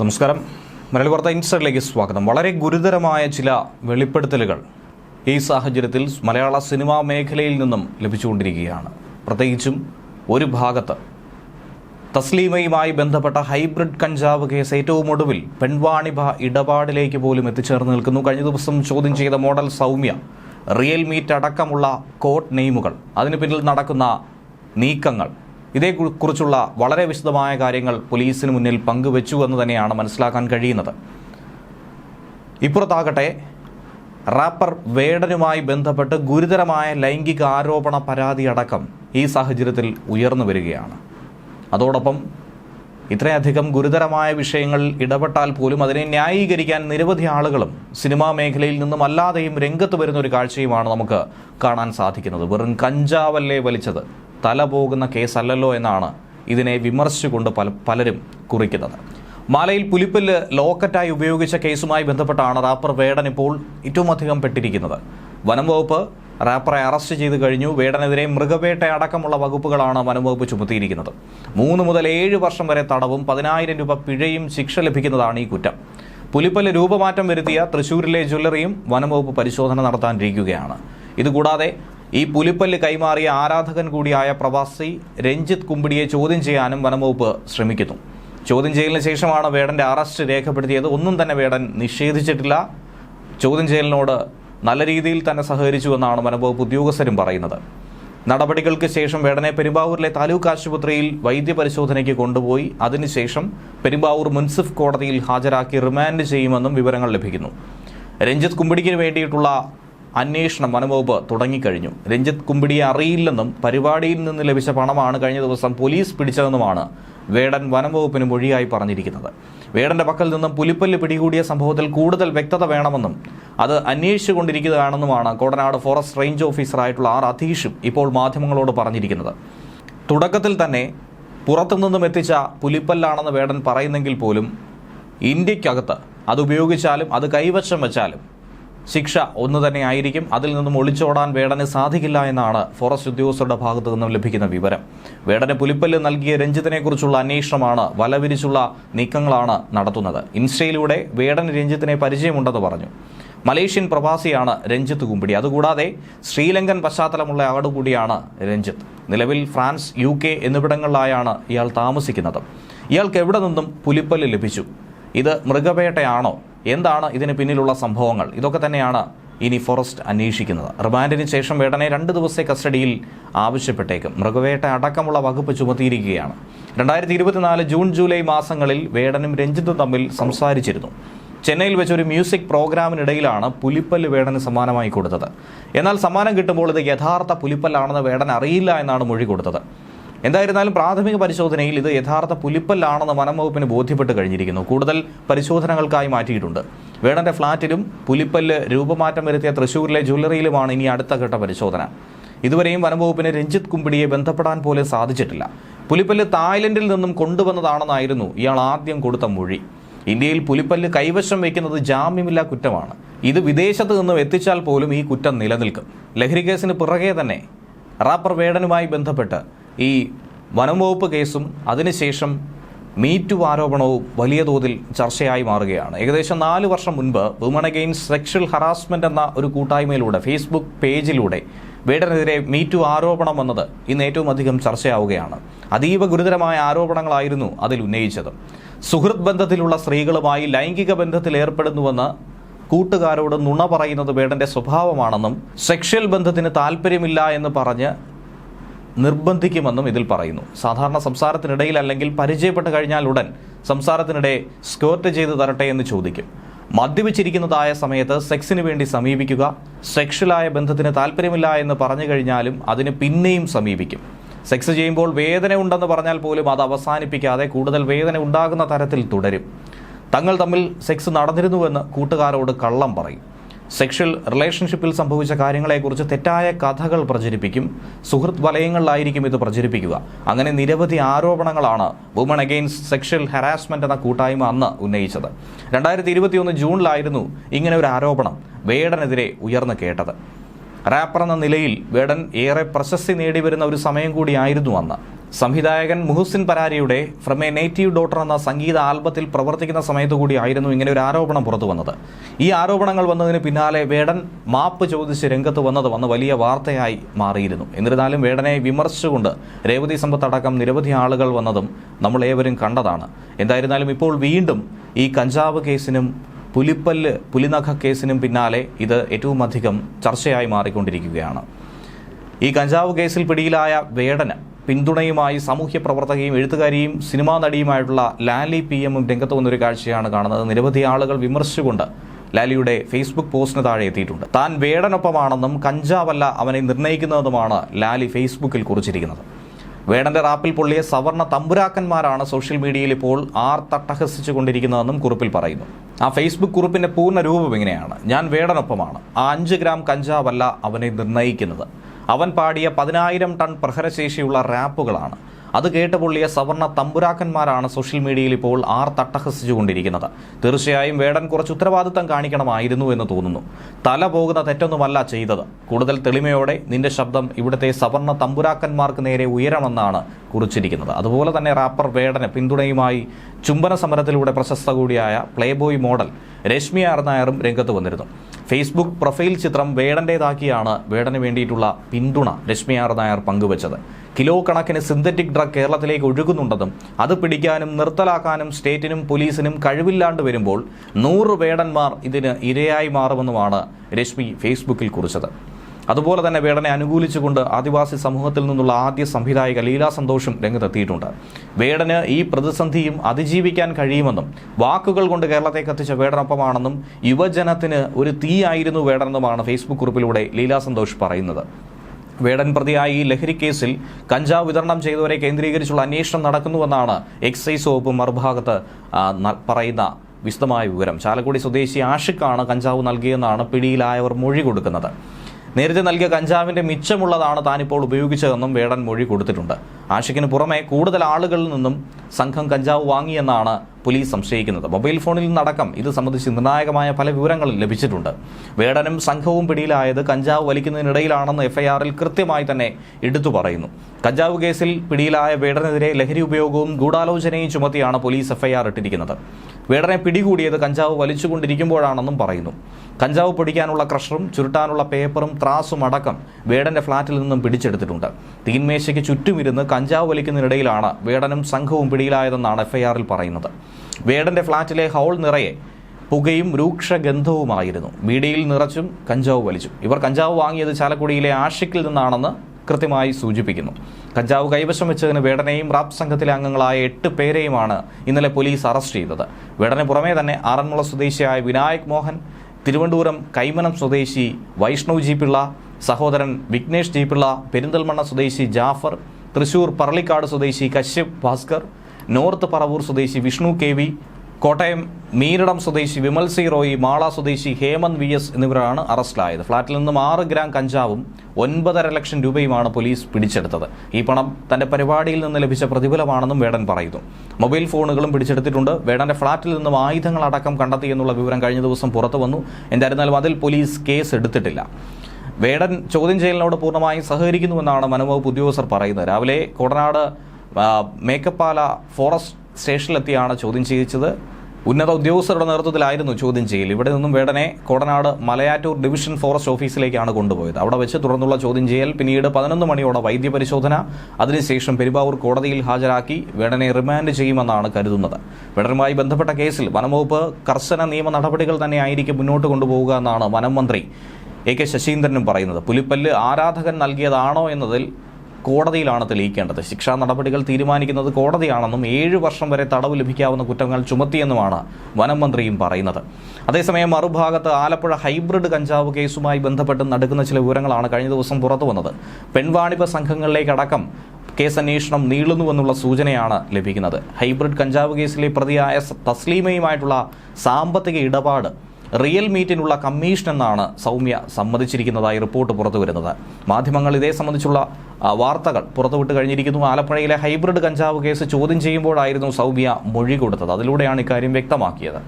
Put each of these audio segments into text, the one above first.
നമസ്കാരം. മലയാളി വാർത്ത ഇൻസൈഡിലേക്ക് സ്വാഗതം. വളരെ ഗുരുതരമായ ചില വെളിപ്പെടുത്തലുകൾ ഈ സാഹചര്യത്തിൽ മലയാള സിനിമാ മേഖലയിൽ നിന്നും ലഭിച്ചുകൊണ്ടിരിക്കുകയാണ്. പ്രത്യേകിച്ചും ഒരു ഭാഗത്ത് തസ്ലീമയുമായി ബന്ധപ്പെട്ട ഹൈബ്രിഡ് കഞ്ചാവ് കേസ് ഏറ്റവും ഒടുവിൽ പെൺവാണിഭ ഇടപാടിലേക്ക് പോലും എത്തിച്ചേർന്ന് നിൽക്കുന്നു. കഴിഞ്ഞ ദിവസം ചോദ്യം ചെയ്ത മോഡൽ സൗമ്യ റിയൽമീറ്റ് അടക്കമുള്ള കോഡ് നെയിമുകൾ. അതിന് പിന്നിൽ നടക്കുന്ന നീക്കങ്ങൾ. ഇതേക്കുറിച്ചുള്ള വളരെ വിശദമായ കാര്യങ്ങൾ പോലീസിന് മുന്നിൽ പങ്കുവച്ചു എന്ന് തന്നെയാണ് മനസ്സിലാക്കാൻ കഴിയുന്നത്. ഇപ്പുറത്താകട്ടെ റാപ്പർ വേടനുമായി ബന്ധപ്പെട്ട് ഗുരുതരമായ ലൈംഗിക ആരോപണ പരാതി അടക്കം ഈ സാഹചര്യത്തിൽ ഉയർന്നു വരികയാണ്. അതോടൊപ്പം ഇത്രയധികം ഗുരുതരമായ വിഷയങ്ങൾ ഇടപെട്ടാൽ പോലും അതിനെ ന്യായീകരിക്കാൻ നിരവധി ആളുകളും സിനിമാ മേഖലയിൽ നിന്നും അല്ലാതെയും രംഗത്ത് വരുന്ന ഒരു കാഴ്ചയുമാണ് നമുക്ക് കാണാൻ സാധിക്കുന്നത്. വെറും കഞ്ചാവല്ലേ വലിച്ചത്. തല പോകുന്ന കേസല്ലല്ലോ എന്നാണ് ഇതിനെ വിമർശിച്ചുകൊണ്ട് പല പലരും കുറിക്കുന്നത്. മാലയിൽ പുലിപ്പല്ല് ലോക്കറ്റായി ഉപയോഗിച്ച കേസുമായി ബന്ധപ്പെട്ടാണ് റാപ്പർ വേടൻ ഇപ്പോൾ ഏറ്റവും അധികം പെട്ടിരിക്കുന്നത്. വനം വകുപ്പ് റാപ്പറെ അറസ്റ്റ് ചെയ്ത് കഴിഞ്ഞു. വേടനെതിരെ മൃഗവേട്ട അടക്കമുള്ള വകുപ്പുകളാണ് വനം വകുപ്പ് ചുമത്തിയിരിക്കുന്നത്. മൂന്ന് മുതൽ ഏഴ് വർഷം വരെ തടവും പതിനായിരം രൂപ പിഴയും ശിക്ഷ ലഭിക്കുന്നതാണ് ഈ കുറ്റം. പുലിപ്പല്ല് രൂപമാറ്റം വരുത്തിയ തൃശൂരിലെ ജ്വല്ലറിയും വനം വകുപ്പ് പരിശോധന നടത്താനിരിക്കുകയാണ്. ഇതുകൂടാതെ ഈ പുലിപ്പല്ല് കൈമാറിയ ആരാധകൻ കൂടിയായ പ്രവാസി രഞ്ജിത്ത് കുമ്പിടിയെ ചോദ്യം ചെയ്യാനും വനംവകുപ്പ് ശ്രമിക്കുന്നു. ചോദ്യം ചെയ്യലിന് ശേഷമാണ് വേടന്റെ അറസ്റ്റ് രേഖപ്പെടുത്തിയത്. ഒന്നും തന്നെ വേടൻ നിഷേധിച്ചിട്ടില്ല. ചോദ്യം ചെയ്യലിനോട് നല്ല രീതിയിൽ തന്നെ സഹകരിച്ചുവെന്നാണ് വനംവകുപ്പ് ഉദ്യോഗസ്ഥരും പറയുന്നത്. നടപടികൾക്ക് ശേഷം വേടനെ പെരുമ്പാവൂരിലെ താലൂക്ക് ആശുപത്രിയിൽ വൈദ്യപരിശോധനയ്ക്ക് കൊണ്ടുപോയി. അതിനുശേഷം പെരുമ്പാവൂർ മുൻസിഫ് കോടതിയിൽ ഹാജരാക്കി റിമാൻഡ് ചെയ്യുമെന്നും വിവരങ്ങൾ ലഭിക്കുന്നു. രഞ്ജിത്ത് കുമ്പിടിക്ക് വേണ്ടിയിട്ടുള്ള അന്വേഷണം വനംവകുപ്പ് തുടങ്ങിക്കഴിഞ്ഞു. രഞ്ജിത്ത് കുമ്പിടിയെ അറിയില്ലെന്നും പരിപാടിയിൽ നിന്ന് ലഭിച്ച പണമാണ് കഴിഞ്ഞ ദിവസം പോലീസ് പിടിച്ചതെന്നുമാണ് വേടൻ വനംവകുപ്പിന് മൊഴിയായി പറഞ്ഞിരിക്കുന്നത്. വേടന്റെ പക്കൽ നിന്നും പുലിപ്പല്ല് പിടികൂടിയ സംഭവത്തിൽ കൂടുതൽ വ്യക്തത വേണമെന്നും അത് അന്വേഷിച്ചുകൊണ്ടിരിക്കുകയാണെന്നുമാണ് കോടനാട് ഫോറസ്റ്റ് റേഞ്ച് ഓഫീസറായിട്ടുള്ള ആർ അധീഷും ഇപ്പോൾ മാധ്യമങ്ങളോട് പറഞ്ഞിരിക്കുന്നത്. തുടക്കത്തിൽ തന്നെ പുറത്തുനിന്നും എത്തിച്ച പുലിപ്പല്ലാണെന്ന് വേടൻ പറയുന്നെങ്കിൽ പോലും ഇന്ത്യക്കകത്ത് അത് ഉപയോഗിച്ചാലും അത് കൈവശം വെച്ചാലും ശിക്ഷ ഒന്നു തന്നെ ആയിരിക്കും. അതിൽ നിന്നും ഒളിച്ചോടാൻ വേടന് സാധിക്കില്ല എന്നാണ് ഫോറസ്റ്റ് ഉദ്യോഗസ്ഥരുടെ ഭാഗത്തു നിന്നും ലഭിക്കുന്ന വിവരം. വേടന് പുലിപ്പല്ല് നൽകിയ രഞ്ജിത്തിനെക്കുറിച്ചുള്ള അന്വേഷണമാണ് വലവിരിച്ചുള്ള നീക്കങ്ങളാണ് നടത്തുന്നത്. ഇൻസ്റ്റയിലൂടെ വേടന് രഞ്ജിത്തിനെ പരിചയമുണ്ടെന്ന് പറഞ്ഞു. മലേഷ്യൻ പ്രവാസിയാണ് രഞ്ജിത്ത് കുമ്പിടി. അതുകൂടാതെ ശ്രീലങ്കൻ പശ്ചാത്തലമുള്ള ആട് കൂടിയാണ് രഞ്ജിത്ത്. നിലവിൽ ഫ്രാൻസ് യു കെ എന്നിവിടങ്ങളിലായാണ് ഇയാൾ താമസിക്കുന്നത്. ഇയാൾക്ക് എവിടെ നിന്നും പുലിപ്പല്ല് ലഭിച്ചു? ഇത് മൃഗവേട്ടയാണോ? എന്താണ് ഇതിന് പിന്നിലുള്ള സംഭവങ്ങൾ? ഇതൊക്കെ തന്നെയാണ് ഇനി ഫോറസ്റ്റ് അന്വേഷിക്കുന്നത്. റിമാൻഡിന് ശേഷം വേടനെ രണ്ട് ദിവസത്തെ കസ്റ്റഡിയിൽ ആവശ്യപ്പെട്ടേക്കും. മൃഗവേട്ട അടക്കമുള്ള വകുപ്പ് ചുമത്തിയിരിക്കുകയാണ്. രണ്ടായിരത്തി ഇരുപത്തിനാല് ജൂൺ ജൂലൈ മാസങ്ങളിൽ വേടനും രഞ്ജിത്തും തമ്മിൽ സംസാരിച്ചിരുന്നു. ചെന്നൈയിൽ വെച്ച് ഒരു മ്യൂസിക് പ്രോഗ്രാമിനിടയിലാണ് പുലിപ്പല്ല് വേടന് സമ്മാനമായി കൊടുത്തത്. എന്നാൽ സമ്മാനം കിട്ടുമ്പോൾ ഇത് യഥാർത്ഥ പുലിപ്പല്ലാണെന്ന് വേടൻ അറിയില്ല എന്നാണ് മൊഴി കൊടുത്തത്. എന്തായിരുന്നാലും പ്രാഥമിക പരിശോധനയിൽ ഇത് യഥാർത്ഥ പുലിപ്പല്ലാണെന്ന് വനം വകുപ്പിന് ബോധ്യപ്പെട്ട് കഴിഞ്ഞിരിക്കുന്നു. കൂടുതൽ പരിശോധനകൾക്കായി മാറ്റിയിട്ടുണ്ട്. വേണന്റെ ഫ്ളാറ്റിലും പുലിപ്പല്ല് രൂപമാറ്റം വരുത്തിയ തൃശൂരിലെ ജ്വല്ലറിയിലുമാണ് ഇനി അടുത്ത ഘട്ട പരിശോധന. ഇതുവരെയും വനംവകുപ്പിന് രഞ്ജിത്ത് കുമ്പിടിയെ ബന്ധപ്പെടാൻ പോലും സാധിച്ചിട്ടില്ല. പുലിപ്പല്ല് തായ്ലൻഡിൽ നിന്നും കൊണ്ടുവന്നതാണെന്നായിരുന്നു ഇയാൾ ആദ്യം കൊടുത്ത മൊഴി. ഇന്ത്യയിൽ പുലിപ്പല്ല് കൈവശം വയ്ക്കുന്നത് ജാമ്യമില്ലാ കുറ്റമാണ്. ഇത് വിദേശത്ത് നിന്നും എത്തിച്ചാൽ പോലും ഈ കുറ്റം നിലനിൽക്കും. ലഹരി കേസിന് പിറകെ തന്നെ. റാപ്പർ വേടനുമായി ബന്ധപ്പെട്ട് ഈ വനം വകുപ്പ് കേസും അതിനുശേഷം മീറ്റു ആരോപണവും വലിയ തോതിൽ ചർച്ചയായി മാറുകയാണ്. ഏകദേശം നാല് വർഷം മുൻപ് വുമൺ അഗെയിൻസ്റ്റ് സെക്ഷൽ ഹറാസ്മെന്റ് എന്ന ഒരു കൂട്ടായ്മയിലൂടെ ഫേസ്ബുക്ക് പേജിലൂടെ വേടനെതിരെ മീറ്റു ആരോപണം വന്നത് ഇന്ന് ഏറ്റവും അധികം ചർച്ചയാവുകയാണ്. അതീവ ഗുരുതരമായ ആരോപണങ്ങളായിരുന്നു അതിൽ ഉന്നയിച്ചത്. സുഹൃത്ത് ബന്ധത്തിലുള്ള സ്ത്രീകളുമായി ലൈംഗിക ബന്ധത്തിൽ ഏർപ്പെടുന്നുവെന്ന് കൂട്ടുകാരോട് നുണ പറയുന്നത് വേടന്റെ സ്വഭാവമാണെന്നും സെക്ഷൽ ബന്ധത്തിന് താല്പര്യമില്ല എന്ന് പറഞ്ഞ് നിർബന്ധിക്കുമെന്നും ഇതിൽ പറയുന്നു. സാധാരണ സംസാരത്തിനിടയിൽ അല്ലെങ്കിൽ പരിചയപ്പെട്ട് കഴിഞ്ഞാൽ ഉടൻ സംസാരത്തിനിടെ സ്കോർട്ട് ചെയ്ത് തരട്ടെ എന്ന് ചോദിക്കും. മദ്യപിച്ചിരിക്കുന്നതായ സമയത്ത് സെക്സിന് വേണ്ടി സമീപിക്കുക സെക്ഷലായ ബന്ധത്തിന് താല്പര്യമില്ല എന്ന് പറഞ്ഞു കഴിഞ്ഞാലും അതിന് പിന്നെയും സമീപിക്കും. സെക്സ് ചെയ്യുമ്പോൾ വേദന ഉണ്ടെന്ന് പറഞ്ഞാൽ പോലും അത് അവസാനിപ്പിക്കാതെ കൂടുതൽ വേദന ഉണ്ടാകുന്ന തരത്തിൽ തുടരും. തങ്ങൾ തമ്മിൽ സെക്സ് നടന്നിരുന്നുവെന്ന് കൂട്ടുകാരോട് കള്ളം പറയും. സെക്ഷൽ റിലേഷൻഷിപ്പിൽ സംഭവിച്ച കാര്യങ്ങളെക്കുറിച്ച് തെറ്റായ കഥകൾ പ്രചരിപ്പിക്കും. സുഹൃത്ത് വലയങ്ങളിലായിരിക്കും ഇത് പ്രചരിപ്പിക്കുക. അങ്ങനെ നിരവധി ആരോപണങ്ങളാണ് വുമൺ അഗെയിൻസ്റ്റ് സെക്ഷൽ ഹരാസ്മെന്റ് എന്ന കൂട്ടായ്മ അന്ന് ഉന്നയിച്ചത്. രണ്ടായിരത്തി ഇരുപത്തിയൊന്ന് ജൂണിലായിരുന്നു ഇങ്ങനെ ഒരു ആരോപണം വേടനെതിരെ ഉയർന്നു കേട്ടത്. റാപ്പർ എന്ന നിലയിൽ വേടൻ ഏറെ പ്രശസ്തി നേടിവരുന്ന ഒരു സമയം കൂടിയായിരുന്നു അന്ന്. സംവിധായകൻ മുഹുസിൻ പരാരിയുടെ ഫ്രം എ നേറ്റീവ് ഡോട്ടർ എന്ന സംഗീത ആൽബത്തിൽ പ്രവർത്തിക്കുന്ന സമയത്ത് കൂടിയായിരുന്നു ഇങ്ങനെ ഒരു ആരോപണം പുറത്തു വന്നത്. ഈ ആരോപണങ്ങൾ വന്നതിന് പിന്നാലെ വേടൻ മാപ്പ് ചോദിച്ച് രംഗത്ത് വന്നത് വന്ന് വലിയ വാർത്തയായി മാറിയിരുന്നു. എന്നിരുന്നാലും വേടനെ വിമർശിച്ചുകൊണ്ട് രേവതി സമ്പത്ത് അടക്കം നിരവധി ആളുകൾ വന്നതും നമ്മൾ ഏവരും കണ്ടതാണ്. എന്തായിരുന്നാലും ഇപ്പോൾ വീണ്ടും ഈ കഞ്ചാവ് കേസിനും പുലിപ്പല്ല് പുലിനഖ കേസിനും പിന്നാലെ ഇത് ഏറ്റവും അധികം ചർച്ചയായി മാറിക്കൊണ്ടിരിക്കുകയാണ്. ഈ കഞ്ചാവ് കേസിൽ പിടിയിലായ വേടന് പിന്തുണയുമായി സാമൂഹ്യ പ്രവർത്തകയും എഴുത്തുകാരിയും സിനിമാ നടിയുമായിട്ടുള്ള ലാലി പി എമ്മും രംഗത്ത് വന്നൊരു കാഴ്ചയാണ് കാണുന്നത്. നിരവധി ആളുകൾ വിമർശിച്ചുകൊണ്ട് ലാലിയുടെ ഫേസ്ബുക്ക് പോസ്റ്റിന് താഴെ എത്തിയിട്ടുണ്ട്. താൻ വേടനൊപ്പമാണെന്നും കഞ്ചാവല്ല അവനെ നിർണയിക്കുന്നതുമാണ് ലാലി ഫേസ്ബുക്കിൽ കുറിച്ചിരിക്കുന്നത്. വേടന്റെ റാപ്പിൽ പൊള്ളിയ സവർണ തമ്പുരാക്കന്മാരാണ് സോഷ്യൽ മീഡിയയിൽ ഇപ്പോൾ ആർ തട്ടഹസിച്ചു കൊണ്ടിരിക്കുന്നതെന്നും കുറിപ്പിൽ പറയുന്നു. ആ ഫേസ്ബുക്ക് കുറിപ്പിന്റെ പൂർണ രൂപം ഇങ്ങനെയാണ്. ഞാൻ വേടനൊപ്പമാണ്. ആ അഞ്ച് ഗ്രാം കഞ്ചാവല്ല അവനെ നിർണയിക്കുന്നത് അവൻ പാടിയ പതിനായിരം ടൺ പ്രഹരശേഷിയുള്ള റാപ്പുകളാണ്. അത് കേട്ട് പൊള്ളിയ സവർണ തമ്പുരാക്കന്മാരാണ് സോഷ്യൽ മീഡിയയിൽ ഇപ്പോൾ ആർ തട്ടഹസിച്ചുകൊണ്ടിരിക്കുന്നത്. തീർച്ചയായും വേടൻ കുറച്ച് ഉത്തരവാദിത്തം കാണിക്കണമായിരുന്നു എന്ന് തോന്നുന്നു. തല പോകുന്ന തെറ്റൊന്നുമല്ല ചെയ്തത്. കൂടുതൽ തെളിമയോടെ നിന്റെ ശബ്ദം ഇവിടുത്തെ സവർണ തമ്പുരാക്കന്മാർക്ക് നേരെ ഉയരണമെന്നാണ് കുറിച്ചിരിക്കുന്നത്. അതുപോലെ തന്നെ റാപ്പർ വേടന് പിന്തുണയുമായി ചുംബന സമരത്തിലൂടെ പ്രശസ്ത കൂടിയായ പ്ലേബോയ് മോഡൽ രശ്മി ആർ നായറും രംഗത്ത് വന്നിരുന്നു. ഫേസ്ബുക്ക് പ്രൊഫൈൽ ചിത്രം വേടന്റേതാക്കിയാണ് വേടന് വേണ്ടിയിട്ടുള്ള പിന്തുണ രശ്മി ആർ നായർ പങ്കുവച്ചത്. കിലോ കണക്കിന് സിന്തറ്റിക് ഡ്രഗ് കേരളത്തിലേക്ക് ഒഴുകുന്നുണ്ടെന്നും അത് പിടിക്കാനും നിർത്തലാക്കാനും സ്റ്റേറ്റിനും പോലീസിനും കഴിവില്ലാണ്ട് വരുമ്പോൾ നൂറ് വേടന്മാർ ഇതിന് ഇരയായി മാറുമെന്നുമാണ് രശ്മി ഫേസ്ബുക്കിൽ കുറിച്ചത്. അതുപോലെ തന്നെ വേടനെ അനുകൂലിച്ചുകൊണ്ട് ആദിവാസി സമൂഹത്തിൽ നിന്നുള്ള ആദ്യ സംവിധായിക ലീലാ സന്തോഷും രംഗത്തെത്തിയിട്ടുണ്ട്. വേടന് ഈ പ്രതിസന്ധിയും അതിജീവിക്കാൻ കഴിയുമെന്നും വാക്കുകൾ കൊണ്ട് കേരളത്തെ കത്തിച്ച വേടനൊപ്പമാണെന്നും യുവജനത്തിന് ഒരു തീയായിരുന്നു വേടനെന്നുമാണ് ഫേസ്ബുക്ക് കുറിപ്പിലൂടെ ലീലാ സന്തോഷ് പറയുന്നത്. വേടൻ പ്രതിയായി ലഹരി കേസിൽ കഞ്ചാവ് വിതരണം ചെയ്തവരെ കേന്ദ്രീകരിച്ചുള്ള അന്വേഷണം നടക്കുന്നുവെന്നാണ് എക്സൈസ് വകുപ്പ് മറുഭാഗത്ത് പറയുന്ന വിശദമായ വിവരം. ചാലക്കുടി സ്വദേശി ആഷിഖാണ് കഞ്ചാവ് നൽകിയെന്നാണ് പിടിയിലായവർ മൊഴി കൊടുക്കുന്നത്. നേരത്തെ നൽകിയ കഞ്ചാവിന്റെ മിച്ചമുള്ളതാണ് താനിപ്പോൾ ഉപയോഗിച്ചതെന്നും വേടൻ മൊഴി കൊടുത്തിട്ടുണ്ട്. ആഷിക്കിന് പുറമെ കൂടുതൽ ആളുകളിൽ നിന്നും സംഘം കഞ്ചാവ് വാങ്ങിയെന്നാണ് പോലീസ് സംശയിക്കുന്നത്. മൊബൈൽ ഫോണിൽ നിന്നടക്കം ഇത് സംബന്ധിച്ച് നിർണായകമായ പല വിവരങ്ങളും ലഭിച്ചിട്ടുണ്ട്. വേടനും സംഘവും പിടിയിലായത് കഞ്ചാവ് വലിക്കുന്നതിനിടയിലാണെന്ന് എഫ്ഐആറിൽ കൃത്യമായി തന്നെ എടുത്തു പറയുന്നു. കഞ്ചാവ് കേസിൽ പിടിയിലായ വേടനെതിരെ ലഹരി ഉപയോഗവും ഗൂഢാലോചനയും ചുമത്തിയാണ് പോലീസ് എഫ്ഐആർ ഇട്ടിരിക്കുന്നത്. വേടനെ പിടികൂടിയത് കഞ്ചാവ് വലിച്ചുകൊണ്ടിരിക്കുമ്പോഴാണെന്നും പറയുന്നു. കഞ്ചാവ് പൊടിക്കാനുള്ള ക്രഷറും ചുരുട്ടാനുള്ള പേപ്പറും ത്രാസും അടക്കം വേടന്റെ ഫ്ളാറ്റിൽ നിന്നും പിടിച്ചെടുത്തിട്ടുണ്ട്. തീൻമേശയ്ക്ക് ചുറ്റുമിരുന്ന് കഞ്ചാവ് വലിക്കുന്നതിനിടയിലാണ് വേടനും സംഘവും പിടിയിലായതെന്നാണ് എഫ്ഐആറിൽ പറയുന്നത്. വേടന്റെ ഫ്ളാറ്റിലെ ഹൗൾ നിറയെ പുകയും രൂക്ഷ ഗന്ധവുമായിരുന്നു. ബീഡിയിൽ നിറച്ചും കഞ്ചാവ് വലിച്ചു. ഇവർ കഞ്ചാവ് വാങ്ങിയത് ചാലക്കുടിയിലെ ആഷിക്കിൽ നിന്നാണെന്ന് കൃത്യമായി സൂചിപ്പിക്കുന്നു. കഞ്ചാവ് കൈവശം വെച്ചതിന് വേടനെയും റാപ് സംഘത്തിലെ അംഗങ്ങളായ എട്ട് പേരെയുമാണ് ഇന്നലെ പോലീസ് അറസ്റ്റ് ചെയ്തത്. വേടന് പുറമേ തന്നെ ആറന്മുള സ്വദേശിയായ വിനായക് മോഹൻ തിരുവനന്തപുരം കൈമനം സ്വദേശി വൈഷ്ണവ് ജി പിള്ള സഹോദരൻ വിഘ്നേഷ് ജി പിള്ള പെരിന്തൽമണ്ണ സ്വദേശി ജാഫർ തൃശൂർ പറളിക്കാട് സ്വദേശി കശ്യപ് ഭാസ്കർ നോർത്ത് പറവൂർ സ്വദേശി വിഷ്ണു കെ വി കോട്ടയം മീരടം സ്വദേശി വിമൽ സി റോയി മാള സ്വദേശി ഹേമന്ത് വി എസ് എന്നിവരാണ് അറസ്റ്റിലായത്. ഫ്ളാറ്റിൽ നിന്നും ആറ് ഗ്രാം കഞ്ചാവും ഒൻപതര ലക്ഷം രൂപയുമാണ് പോലീസ് പിടിച്ചെടുത്തത്. ഈ പണം തന്റെ പരിപാടിയിൽ നിന്ന് ലഭിച്ച പ്രതിഫലമാണെന്നും വേടൻ പറയുന്നു. മൊബൈൽ ഫോണുകളും പിടിച്ചെടുത്തിട്ടുണ്ട്. വേടന്റെ ഫ്ളാറ്റിൽ നിന്നും ആയുധങ്ങൾ അടക്കം കണ്ടെത്തി എന്നുള്ള വിവരം കഴിഞ്ഞ ദിവസം പുറത്തു വന്നു. എന്തായിരുന്നാലും അതിൽ പോലീസ് കേസ് എടുത്തിട്ടില്ല. വേടൻ ചോദ്യം ചെയ്യലിനോട് പൂർണമായും സഹകരിക്കുന്നുവെന്നാണ് വനംവകുപ്പ് ഉദ്യോഗസ്ഥർ പറയുന്നത്. രാവിലെ കോടനാട് മേക്കപ്പാല ഫോറസ്റ്റ് സ്റ്റേഷനിലെത്തിയാണ് ചോദ്യം ചെയ്യിച്ചത്. ഉന്നത ഉദ്യോഗസ്ഥരുടെ നേതൃത്വത്തിലായിരുന്നു ചോദ്യം ചെയ്യൽ. ഇവിടെ നിന്നും വേടനെ കോടനാട് മലയാറ്റൂർ ഡിവിഷൻ ഫോറസ്റ്റ് ഓഫീസിലേക്കാണ് കൊണ്ടുപോയത്. അവിടെ വെച്ച് തുടർന്നുള്ള ചോദ്യം ചെയ്യൽ പിന്നീട് പതിനൊന്ന് മണിയോടെ വൈദ്യപരിശോധന അതിനുശേഷം പെരുമ്പാവൂർ കോടതിയിൽ ഹാജരാക്കി വേടനെ റിമാൻഡ് ചെയ്യുമെന്നാണ് കരുതുന്നത്. വേടനുമായി ബന്ധപ്പെട്ട കേസിൽ വനംവകുപ്പ് കർശന നിയമ നടപടികൾ തന്നെയായിരിക്കും മുന്നോട്ട് കൊണ്ടുപോവുക എന്നാണ് വനം മന്ത്രി എ കെ ശശീന്ദ്രനും പറയുന്നത്. പുലിപ്പല്ല് ആരാധകൻ നൽകിയതാണോ എന്നതിൽ കോടതിയിലാണ് തെളിയിക്കേണ്ടത്. ശിക്ഷാ നടപടികൾ തീരുമാനിക്കുന്നത് കോടതിയാണെന്നും ഏഴ് വർഷം വരെ തടവ് ലഭിക്കാവുന്ന കുറ്റങ്ങൾ ചുമത്തിയെന്നുമാണ് വനം മന്ത്രിയും പറയുന്നത്. അതേസമയം മറുഭാഗത്ത് ആലപ്പുഴ ഹൈബ്രിഡ് കഞ്ചാവ് കേസുമായി ബന്ധപ്പെട്ട് നടക്കുന്ന ചില വിവരങ്ങളാണ് കഴിഞ്ഞ ദിവസം പുറത്തു വന്നത്. പെൺവാണിഭ സംഘങ്ങളിലേക്കടക്കം കേസ് അന്വേഷണം നീളുന്നുവെന്നുള്ള സൂചനയാണ് ലഭിക്കുന്നത്. ഹൈബ്രിഡ് കഞ്ചാവ് കേസിലെ പ്രതിയായ തസ്ലീമയുമായിട്ടുള്ള സാമ്പത്തിക ഇടപാട് റിയൽ മീറ്റിനുള്ള കമ്മീഷൻ എന്നാണ് സൗമ്യ സമ്മതിച്ചിരിക്കുന്നതായി റിപ്പോർട്ട് പുറത്തു വരുന്നത്. മാധ്യമങ്ങൾ ഇതേ സംബന്ധിച്ചുള്ള വാർത്തകൾ പുറത്തുവിട്ട് കഴിഞ്ഞിരിക്കുന്നു. ആലപ്പുഴയിലെ ഹൈബ്രിഡ് കഞ്ചാവ് കേസ് ചോദ്യം ചെയ്യുമ്പോഴായിരുന്നു സൗമ്യ മൊഴി കൊടുത്തത്. അതിലൂടെയാണ് ഇക്കാര്യം വ്യക്തമാക്കിയത്.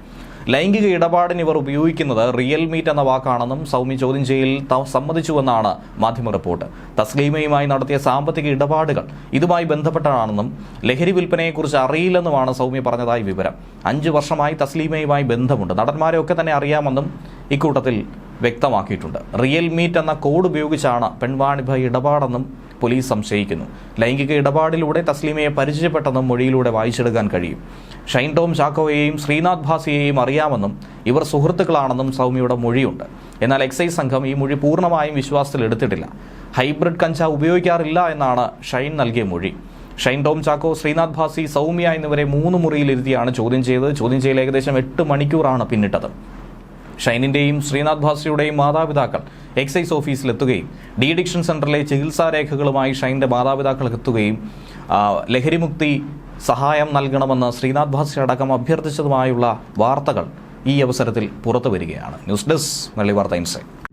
ലൈംഗിക ഇടപാടിന് ഇവർ ഉപയോഗിക്കുന്നത് റിയൽ മീറ്റ് എന്ന വാക്കാണെന്നും സൗമി ചോദ്യം ചെയ്യൽ സമ്മതിച്ചുവെന്നാണ് മാധ്യമ റിപ്പോർട്ട്. തസ്ലീമയുമായി നടത്തിയ സാമ്പത്തിക ഇടപാടുകൾ ഇതുമായി ബന്ധപ്പെട്ടതാണെന്നും ലഹരി വിൽപ്പനയെക്കുറിച്ച് അറിയില്ലെന്നുമാണ് സൗമി പറഞ്ഞതായി വിവരം. അഞ്ച് വർഷമായി തസ്ലീമയുമായി ബന്ധമുണ്ട്. നടന്മാരെ ഒക്കെ തന്നെ അറിയാമെന്നും ഇക്കൂട്ടത്തിൽ വ്യക്തമാക്കിയിട്ടുണ്ട്. റിയൽ മീറ്റ് എന്ന കോഡ് ഉപയോഗിച്ചാണ് പെൺവാണിഭ ഇടപാടെന്നും പോലീസ് സംശയിക്കുന്നു. ലൈംഗിക ഇടപാടിലൂടെ തസ്ലീമയെ പരിചയപ്പെട്ടെന്നും മൊഴിയിലൂടെ വായിച്ചെടുക്കാൻ കഴിയും. ഷൈൻ ടോം ചാക്കോയെയും ശ്രീനാഥ് ഭാസിയെയും അറിയാമെന്നും ഇവർ സുഹൃത്തുക്കളാണെന്നും സൗമ്യയുടെ മൊഴിയുണ്ട്. എന്നാൽ എക്സൈസ് സംഘം ഈ മൊഴി പൂർണമായും വിശ്വാസത്തിലെടുത്തിട്ടില്ല ഹൈബ്രിഡ് കഞ്ചാവ് ഉപയോഗിക്കാറില്ല എന്നാണ് ഷൈൻ നൽകിയ മൊഴി. ഷൈൻ ടോം ചാക്കോ ശ്രീനാഥ് ഭാസി സൗമ്യ എന്നിവരെ മൂന്ന് മുറിയിലിരുത്തിയാണ് ചോദ്യം ചെയ്തത്. ചോദ്യം ചെയ്യൽ ഏകദേശം എട്ട് മണിക്കൂറാണ് പിന്നിട്ടത്. ഷൈനിന്റെയും ശ്രീനാഥ് ഭാസിയുടെയും മാതാപിതാക്കൾ എക്സൈസ് ഓഫീസിലെത്തുകയും ഡി ഡിക്ഷൻ സെന്ററിലെ ചികിത്സാ രേഖകളുമായി ഷൈന്റെ മാതാപിതാക്കൾ എത്തുകയും ലഹരിമുക്തി സഹായം നൽകണമെന്ന് ശ്രീനാഥ് ഭാസി അടക്കം അഭ്യർത്ഥിച്ചതുമായുള്ള വാർത്തകൾ ഈ അവസരത്തിൽ പുറത്തു വരികയാണ് ന്യൂസ് ഡെസ്ക് മലയാളി വാർത്ത ഇൻസൈറ്റ്.